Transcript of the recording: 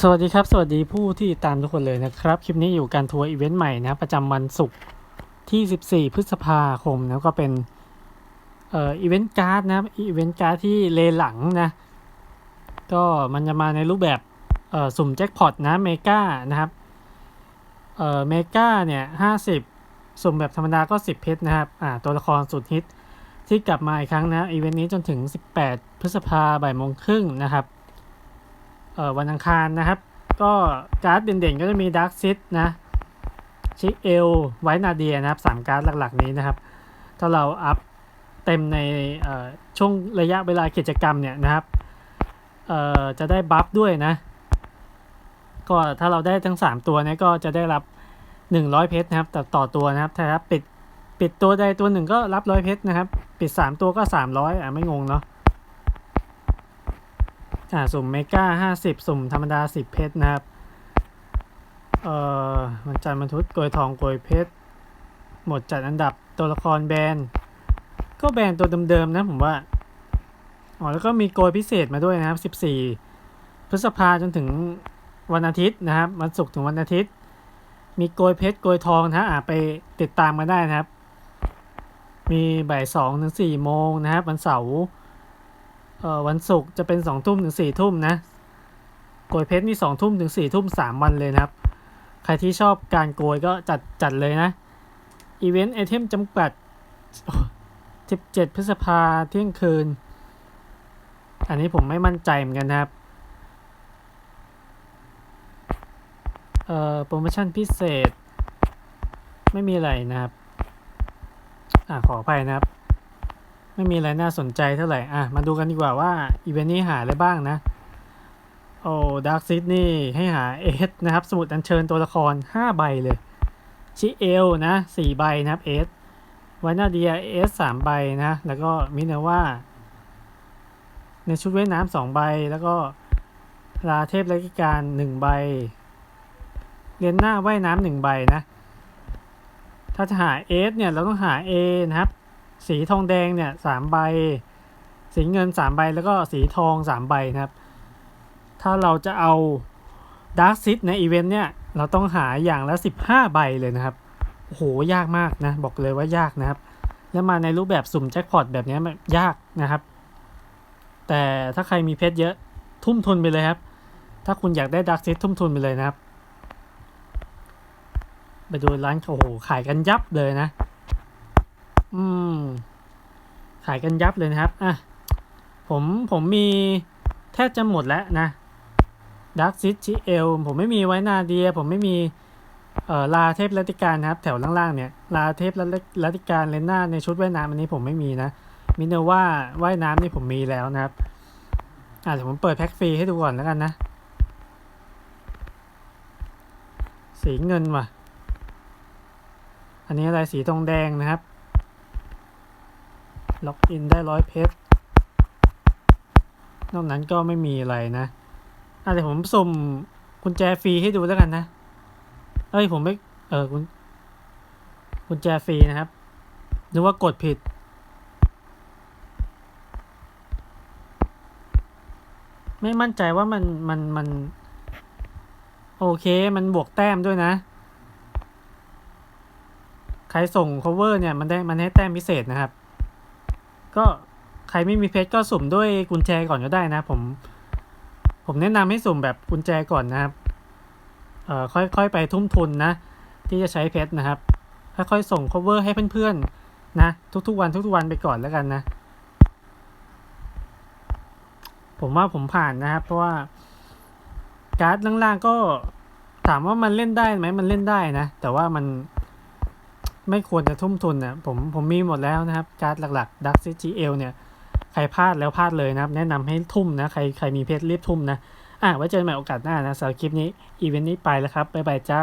สวัสดีครับ สวัสดีผู้ที่ติดตามทุกคนเลยนะครับ คลิปนี้อยู่การทัวร์อีเวนต์ใหม่นะ ประจำวันศุกร์ที่ 14 พฤษภาคมนะก็เป็นเอ่ออีเวนต์การ์ดนะอีเวนต์การ์ดที่เลหลังนะ ก็มันจะมาในรูปแบบเอ่อสุ่มแจ็คพอตนะเมกานะครับเอ่อเมกาเนี่ย50สุ่มแบบธรรมดาก็ 10 เพชรนะครับอ่าตัวละครสุดฮิตที่กลับมาอีกครั้งนะอีเวนต์นี้จนถึง 18 พฤษภาบ่ายโมงครึ่งนะครับ วันอังคารนะครับ ก็การ์ดเด่นๆ ก็จะมีดาร์ s ซิ d นะชิเอลไวนาเดียนะครับสามการ์ดหลักๆ นี้นะครับ ถ้าเราอัพเต็มในเอ่อช่วงระยะเวลากิจกรรมเนี่ยนะครับเอ่อจะได้บัฟด้วยนะ ก็ถ้าเราได้ทั้ง 3 ตัวเนี้ก็จะได้รับ 100 เพชรนะครับแต่ต่อตัวนะครับ ถ้าปิดปิดตัวใดตัวหนึ่งก็รับร้อยเพชรนะครับ ปิด 3 ตัวก็ 300อะไม่งงเนาะ อ่าสุ่มเมกาห้าสิบสุ่มธรรมดาสิบเพชรนะครับ เอ่อมันจันทร์มันทุดโกยทองโกยเพชร หมดจัดอันดับตัวละครแบนก็แบนตัวเดิมๆนะผมว่า อ๋อแล้วก็มีโกยพิเศษมาด้วยนะครับสิบสี่พฤษภาจนถึงวันอาทิตย์นะครับ วันศุกร์ถึงวันอาทิตย์ มีโกยเพชรโกยทองนะอ่าไปติดตามมาได้นะครับ มีบ่ายสองถึงสี่โมงนะครับ วันเสาร์ วันศุกร์จะเป็นสองทุ่มถึงสี่ทุ่มนะโกยเพชรนี่สองทุ่มถึงสี่ทุ่มสามวันเลยนะครับ ใครที่ชอบการโกยก็จัดจัดเลยนะ อีเวนต์ไอเทมจำกัด 17 พฤษภาเที่ยงคืน อันนี้ผมไม่มั่นใจเหมือนกันนะครับเอ่อโปรโมชั่นพิเศษ ไม่มีอะไรนะครับ อ่าขออภัยนะครับ ไม่มีอะไรน่าสนใจเท่าไหร่ อะ มาดูกันดีกว่าว่าอีเวนต์นี้หาอะไรบ้างนะ โอ้ดาร์ s ซิดนี่ให้หาเอสนะครับ สมุดอัญเชิญตัวละคร 5 ใบเลย ชิเอลนะ 4 ใบนะครับเอสวานาเดียเอส3ใบนะ แล้วก็มินาว่า ในชุดว่ายน้ำสองใบ แล้วก็ลาเทพรักิการ1ใบเรียนหน้าว่ายน้ำหนึ่งใบนะ ถ้าจะหาเอสเนี่ย เราต้องหา A นะครับ สีทองแดงเนี่ยสามใบ สีเงินสามใบแล้วก็สีทองสามใบนะครับ ถ้าเราจะเอาดาร์ซิ d ในอีเวนต์เนี่ยเราต้องหาอย่างละสิบห้าใบเลยนะครับโอ้โหยากมากนะ บอกเลยว่ายากนะครับ แล้วมาในรูปแบบสุ่มแจ็คพอตแบบนี้มันยากนะครับ แต่ถ้าใครมีเพชรเยอะทุ่มทุนไปเลยครับ ถ้าคุณอยากได้ดาร์ซิ d ทุ่มทุนไปเลยนะครับ ไปดูร้านโอ้โหขายกันยับเลยนะ อืม ขายกันยับเลยนะครับ อะ ผม ผมมีแทบจะหมดแล้วนะดักซิตชิเอลผมไม่มีไว้นาเดีย ผมไม่มี เอ่อ ลาเทพรัติการนะครับ แถวล่างๆเนี่ย ลาเทพรัติการเลนหน้าในชุดว่ายน้ำอันนี้ผมไม่มีนะ มินเนว่าว่ายน้ำนี่ผมมีแล้วนะครับ อะเดี๋ยวผมเปิดแพ็กฟรีให้ดูก่อนแล้วกันนะ สีเงินว่ะ อันนี้อะไรสีทองแดงนะครับ ล็อกอินได้ร้อยเพชรนอกนั้นก็ไม่มีอะไรนะอะเดี๋ยวผมสุ่มกุญแจฟรีให้ดูแล้วกันนะ เอ้ยผมไม่ เออกุญกุญแจฟรีนะครับ นึกว่ากดผิด ไม่มั่นใจว่ามันมันมัน โอเค มันบวกแต้มด้วยนะ ใครส่ง cover เนี่ย มันได้มันให้แต้มพิเศษนะครับ ก็ใครไม่มีเพชรก็สุ่มด้วยกุญแจก่อนก็ได้นะ ผม ผมแนะนำให้สุ่มแบบกุญแจก่อนนะครับเอ่อค่อยค่อยไปทุ่มทุนนะ ที่จะใช้เพชรนะครับค่อยๆส่ง cover ให้เพื่อนๆนะ ทุกๆวันทุกๆวันไปก่อนแล้วกันนะ ผมว่าผมผ่านนะครับ เพราะว่าการ์ดล่างๆก็ถามว่ามันเล่นได้ไหมมันเล่นได้นะ แต่ว่ามัน ไม่ควรจะทุ่มทุนนะผมผมมีหมดแล้วนะครับการ์ดหลักๆ Dark City L เนี่ยใครพลาดแล้วพลาดเลยนะครับ แนะนำให้ทุ่มนะใครใครมีเพชรรีบทุ่มนะอะไว้เจอกันใหม่โอกาสหน้านะสำหรับคลิปนี้อีเวนต์นี้ไปแล้วครับบ๊ายบายจ้า